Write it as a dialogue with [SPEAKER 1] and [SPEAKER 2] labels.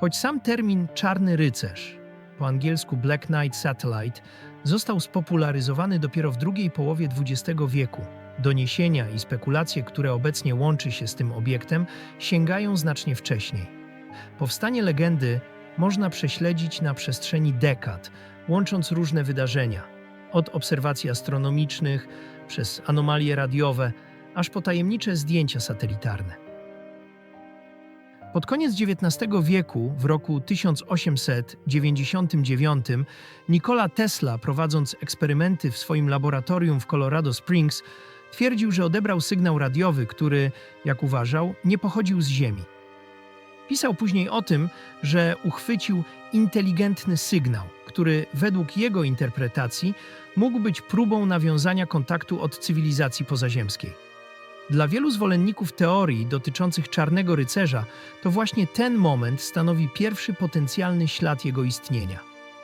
[SPEAKER 1] Choć sam termin czarny rycerz, po angielsku Black Knight Satellite, został spopularyzowany dopiero w drugiej połowie XX wieku, doniesienia i spekulacje, które obecnie łączy się z tym obiektem, sięgają znacznie wcześniej. Powstanie legendy można prześledzić na przestrzeni dekad, łącząc różne wydarzenia, od obserwacji astronomicznych, przez anomalie radiowe, aż po tajemnicze zdjęcia satelitarne. Pod koniec XIX wieku, w roku 1899, Nikola Tesla, prowadząc eksperymenty w swoim laboratorium w Colorado Springs, twierdził, że odebrał sygnał radiowy, który, jak uważał, nie pochodził z Ziemi. Pisał później o tym, że uchwycił inteligentny sygnał, który według jego interpretacji mógł być próbą nawiązania kontaktu od cywilizacji pozaziemskiej. Dla wielu zwolenników teorii dotyczących czarnego rycerza, to właśnie ten moment stanowi pierwszy potencjalny ślad jego istnienia.